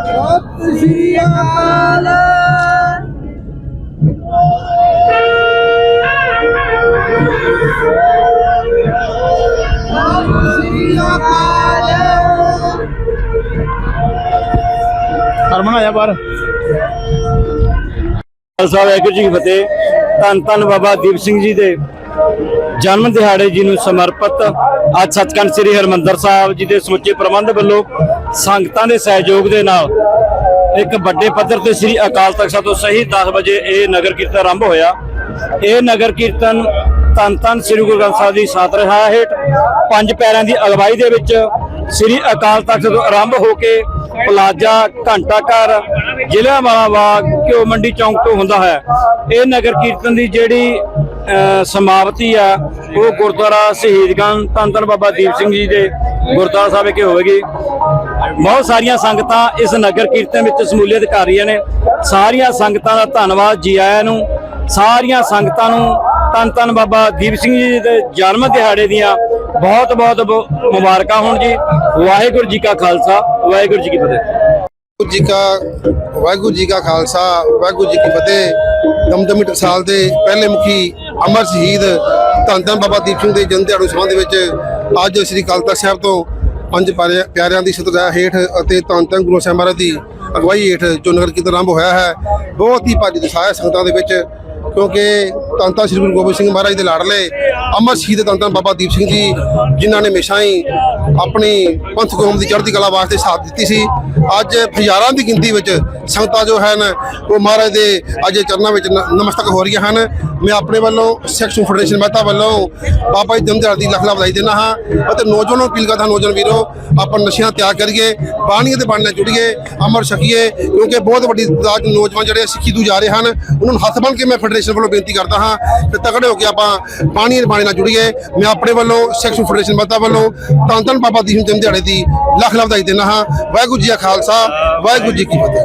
ਸਤਿ ਸ੍ਰੀ ਅਕਾਲ ਹਰਮਨ, ਆਇਆ ਬਾਹਰ। ਖਾਲਸਾ ਵਾਹਿਗੁਰੂ ਜੀ ਕੀ ਫਤਿਹ। ਧੰਨ ਧੰਨ ਬਾਬਾ ਦੀਪ ਸਿੰਘ ਜੀ ਦੇ ਜਨਮ ਦਿਹਾੜੇ ਜੀ ਨੂੰ ਸਮਰਪਿਤ ਅੱਜ ਸੱਚਖੰਡ ਸ੍ਰੀ ਹਰਮੰਦਰ ਸਾਹਿਬ ਜੀ ਦੇ ਸਮੁੱਚੇ ਪ੍ਰਬੰਧ ਵੱਲੋਂ ਸੰਗਤਾਂ ਦੇ ਸਹਿਯੋਗ ਦੇ ਨਾਲ ਇੱਕ ਵੱਡੇ ਪੱਧਰ ਤੇ ਸ੍ਰੀ ਅਕਾਲ ਤਖਤ ਸਾਹਿਬ ਤੋਂ ਸਹੀ 10 ਵਜੇ ਇਹ ਨਗਰ ਕੀਰਤਨ ਆਰੰਭ ਹੋਇਆ। ਇਹ ਨਗਰ ਕੀਰਤਨ ਧੰਨ ਧੰਨ ਸ੍ਰੀ ਗੁਰੂ ਗ੍ਰੰਥ ਸਾਹਿਬ ਦੀ ਸਾਤ ਰਿਹਾ ਹੇਠ ਪੰਜ ਪੈਰਾਂ ਦੀ ਅਗਵਾਈ ਦੇ ਵਿੱਚ ਸ੍ਰੀ ਅਕਾਲ ਤਖਤ ਤੋਂ ਆਰੰਭ ਹੋ ਕੇ ਪਲਾਜ਼ਾ, ਘੰਟਾ ਘਰ ਜ਼ਿਲ੍ਹਾ ਵਾਲਾ ਬਾਗ ਘਿਓ ਮੰਡੀ ਚੌਂਕ ਤੋਂ ਹੁੰਦਾ ਹੈ। ਇਹ ਨਗਰ ਕੀਰਤਨ ਦੀ ਜਿਹੜੀ ਸਮਾਪਤੀ ਆ, ਉਹ ਗੁਰਦੁਆਰਾ ਸ਼ਹੀਦਗੰਜ ਧੰਨ ਧੰਨ ਬਾਬਾ ਦੀਪ ਸਿੰਘ ਜੀ ਦੇ ਗੁਰਦੁਆਰਾ ਸਾਹਿਬ ਵਿਖੇ ਹੋਵੇਗੀ। ਬਹੁਤ ਸਾਰੀਆਂ ਸੰਗਤਾਂ ਇਸ ਨਗਰ ਕੀਰਤਨ ਵਿੱਚ ਸਮੂਲੀਅਤ ਕਰ ਰਹੀਆਂ ਨੇ। ਸਾਰੀਆਂ ਸੰਗਤਾਂ ਦਾ ਧੰਨਵਾਦ ਜੀ ਆਇਆਂ ਨੂੰ। ਸਾਰੀਆਂ ਸੰਗਤਾਂ ਨੂੰ ਧੰਨ ਧੰਨ ਬਾਬਾ ਦੀਪ ਸਿੰਘ ਜੀ ਦੇ ਜਨਮ ਦਿਹਾੜੇ ਦੀਆਂ ਬਹੁਤ ਬਹੁਤ ਮੁਬਾਰਕਾਂ ਹੋਣ ਜੀ। ਵਾਹਿਗੁਰੂ ਜੀ ਕਾ ਖਾਲਸਾ, ਵਾਹਿਗੁਰੂ ਜੀ ਕੀ ਫਤਿਹ। ਜੀ ਕਾ ਵਾਹਿਗੁਰੂ ਜੀ ਕਾ ਖਾਲਸਾ, ਵਾਹਿਗੁਰੂ ਜੀ ਕੀ ਫਤਿਹ। ਦਮਦਮੀ ਟਕਸਾਲ ਦੇ ਪਹਿਲੇ ਮੁਖੀ ਅਮਰ ਸ਼ਹੀਦ ਧੰਨ ਧੰਨ ਬਾਬਾ ਦੀਪ ਸਿੰਘ ਦੇ ਜਨਮ ਦਿਹਾੜੇ ਦੇ ਵਿੱਚ ਅੱਜ ਸ੍ਰੀ ਅਕਾਲ ਤਖਤ ਸਾਹਿਬ ਤੋਂ ਪੰਜ ਪਿਆਰੇ- ਪਿਆਰਿਆਂ ਦੀ ਸਤਿਕਾਰ ਹੇਠ ਅਤੇ ਧੰਨ ਧੰਨ ਗੁਰੂ ਸਾਹਿਬ ਮਹਾਰਾਜ ਦੀ ਅਗਵਾਈ ਹੇਠ ਜੋ ਨਗਰ ਕੀਰਤਨ ਆਰੰਭ ਹੋਇਆ ਹੈ, ਬਹੁਤ ਹੀ ਭੱਜ ਦਸਾਇਆ ਸੰਗਤਾਂ ਦੇ ਵਿੱਚ, ਕਿਉਂਕਿ ਧੰਨ ਧੰਨ ਸ੍ਰੀ ਗੁਰੂ ਗੋਬਿੰਦ ਸਿੰਘ ਮਹਾਰਾਜ ਦੇ ਲਾਡਲੇ ਅਮਰ ਸ਼ਹੀਦ ਧੰਨ ਧੰਨ ਬਾਬਾ ਦੀਪ ਸਿੰਘ ਜੀ, ਜਿਨ੍ਹਾਂ ਨੇ ਹਮੇਸ਼ਾ ਹੀ ਆਪਣੀ ਪੰਥ ਕੌਮ ਦੀ ਚੜ੍ਹਦੀ ਕਲਾ ਵਾਸਤੇ ਸਾਥ ਦਿੱਤੀ ਸੀ। ਅੱਜ ਹਜ਼ਾਰਾਂ ਦੀ ਗਿਣਤੀ ਵਿੱਚ ਸੰਗਤਾਂ ਜੋ ਹਨ, ਉਹ ਮਹਾਰਾਜ ਦੇ ਅੱਜ ਚਰਨਾਂ ਵਿੱਚ ਨ- ਨਮਸਤਕ ਹੋ ਰਹੀਆਂ ਹਨ। ਮੈਂ ਆਪਣੇ ਵੱਲੋਂ ਸੈਕਸ਼ਨ ਫੈਡਰੇਸ਼ਨ ਮਹਿਤਾ ਵੱਲੋਂ ਬਾਬਾ ਜੀ ਜਨਮ ਦੀ ਲੱਖ ਲੱਖ ਵਧਾਈ ਦਿੰਦਾ ਹਾਂ ਅਤੇ ਨੌਜਵਾਨਾਂ ਨੂੰ ਅਪੀਲ ਕਰਦਾ ਨੌਜਵਾਨ ਵੀਰੋ, ਆਪਾਂ ਨਸ਼ਿਆਂ ਤਿਆਗ ਕਰੀਏ, ਬਾਣੀਆਂ ਦੇ ਬਾਣੇ ਨਾਲ ਜੁੜੀਏ, ਅਮਰ ਛਕੀਏ, ਕਿਉਂਕਿ ਬਹੁਤ ਵੱਡੀ ਤਾਦਾਦ ਨੌਜਵਾਨ ਜਿਹੜੇ ਸਿੱਖੀ ਦੂ ਜਾ ਰਹੇ ਹਨ, ਉਹਨਾਂ ਨੂੰ ਹੱਥ ਬੰਨ੍ਹ ਕੇ ਮੈਂ ਫੈਡਰੇਸ਼ਨ ਵੱਲੋਂ ਬੇਨਤੀ ਕਰਦਾ ਹਾਂ ਕਿ ਤਕੜੇ ਹੋ ਕੇ ਆਪਾਂ ਬਾਣੀਆਂ ਦੇ ਬਾਣੇ ਨਾਲ ਜੁੜੀਏ। ਮੈਂ ਆਪਣੇ ਵੱਲੋਂ ਸੈਕਸ਼ਨ ਫੈਡਰੇਸ਼ਨ ਮਹਿਤਾ ਵੱਲੋਂ ਧੰਨ ਬਾਬਾ ਦੀਪ ਸਿੰਘ ਜਨਮ ਦਿਹਾੜੇ ਦੀ ਲੱਖ ਲੱਖ ਵਧਾਈ ਦਿੰਦਾ ਹਾਂ। ਵਾਹਿਗੁਰੂ ਜੀ ਕਾ ਖਾਲਸਾ, ਵਾਹਿਗੁਰੂ ਜੀ ਕੀ ਫਤਿਹ।